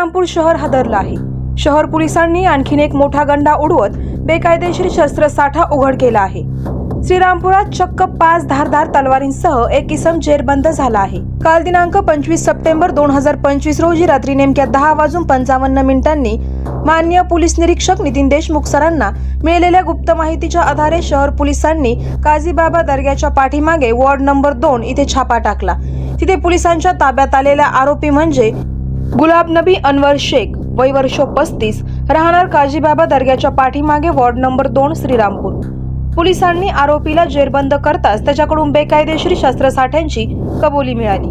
श्रीरामपूर शहर हादरलं आहे. शहर पोलिसांनी आणखीन एक मोठा गंडा उडवत बेकायदेशीर शस्त्रसाठा उघड केला आहे. श्रीरामपुरात चक्क पाच धारधार तलवारींसह एक किसम जेरबंद झाला आहे. काल दिनांक पंचवीस सप्टेंबर दोन हजार पंचवीस रोजी रात्री नेमक्या दहा वाजून पंचावन्न मिनिटांनी मान्य पोलीस निरीक्षक नितीन देशमुख सरांना मिळालेल्या गुप्त माहितीच्या आधारे शहर पोलिसांनी काझीबाबा दर्ग्याच्या पाठीमागे वॉर्ड नंबर दोन इथे छापा टाकला. तिथे पोलिसांच्या ताब्यात आलेला आरोपी म्हणजे गुलाब नबी अनवर शेख वय वर्ष पस्तीस राहणार काजीबाबा दर्ग्याच्या पाठीमागे वॉर्ड नंबर दोन श्रीरामपूर. पोलिसांनी आरोपीला जेरबंद करताच त्याच्याकडून बेकायदेशीर शस्त्रसाठ्यांची कबुली मिळाली.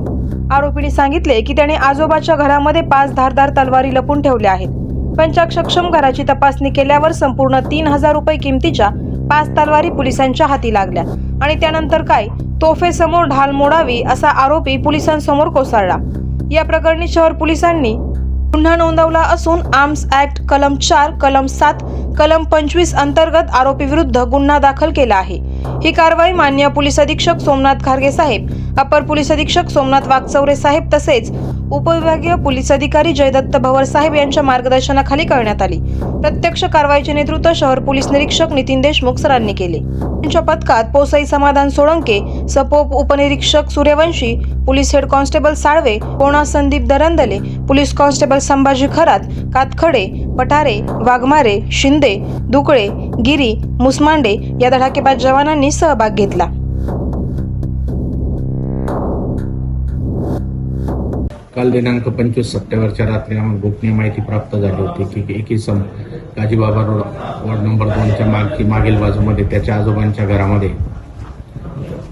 आरोपीने सांगितले की त्याने आजोबाच्या घरामध्ये पाच धारदार तलवारी लपून ठेवल्या आहेत. पंचाक सक्षम घराची तपासणी केल्यावर संपूर्ण तीन हजार रुपये किमतीच्या पाच तलवारी पोलिसांच्या हाती लागल्या आणि त्यानंतर काय? तोफेसमोर ढाल मोडावी असा आरोपी पोलिसांसमोर कोसळला. या प्रकरणी शहर पोलिसांनी गुन्हा नोंदवला असून आर्म्स ऍक्ट कलम चार कलम सात कलम पंचवीस अंतर्गत आरोपी विरुद्ध गुन्हा दाखल केला आहे. ही कारवाई मान्य पोलीस अधीक्षक सोमनाथ खारगे साहेब अपर पोलीस अधीक्षक सोमनाथ वाघचौरे साहेब तसेच उपविभागीय पोलीस अधिकारी जयदत्त भवर साहेब यांच्या मार्गदर्शनाखाली करण्यात आली. प्रत्यक्ष कारवाईचे नेतृत्व शहर पोलीस निरीक्षक नितीन देशमुख सरांनी केले. त्यांच्या पथकात पोसई समाधान सोळंके सपोप उपनिरीक्षक Suryavanshi police head constable Salve पोणा Sandeep Darandale police constable Sambhaji Kharat Katkhade Pathare Waghmare Shinde दुकळे Giri Musmande या धडाकेबाज जवानांनी सहभाग घेतला. काल दिनांक पंचवीस सप्टेंबरच्या रात्री आम्हाला गोपनीय माहिती प्राप्त झाली होती की एक इसम गाजीबाबा रोड वॉर्ड नंबर दोनच्या मागची मागील बाजूमध्ये त्याच्या आजोबांच्या घरामध्ये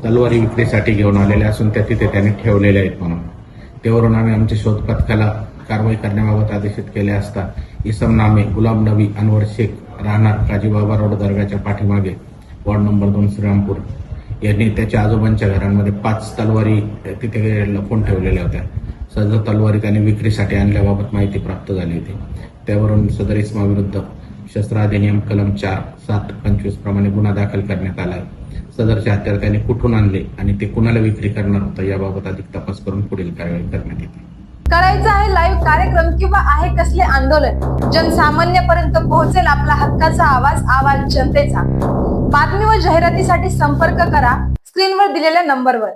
तलवारी विक्रीसाठी घेऊन आलेले असून त्या तिथे त्याने ठेवलेल्या आहेत म्हणून. त्यावरून आम्ही आमच्या शोध पथकाला कारवाई करण्याबाबत आदेशित केले असता इसम नामे गुलाम नबी अनवर शेख राहणार काजीबाबा रोड दर्गाच्या पाठीमागे वॉर्ड नंबर दोन श्रीरामपूर यांनी त्याच्या आजोबांच्या घरांमध्ये पाच तलवारी तिथे लपवून ठेवलेल्या होत्या. सदर तलवारी त्याने विक्रीसाठी आणल्याबाबत माहिती प्राप्त झाली होती. त्यावरून सदर इस्माविरुद्ध शस्त्र अधिनियम कलम चार सात पंचवीस प्रमाणे गुन्हा दाखल करण्यात आला आहे. सदरचे हत्यार त्याने कुठून आणले आणि ते कुणाला विक्री करणार होतं याबाबत अधिक तपास करून पुढील कारवाई करण्यात येते. करायचं आहे लाईव्ह कार्यक्रम किंवा आहे कसले आंदोलन? जनसामान्यपर्यंत पोहोचेल आपला हक्काचा आवाज आवाज जनतेचा. बातमी व जाहिरातीसाठी संपर्क करा स्क्रीनवर दिलेल्या नंबरवर.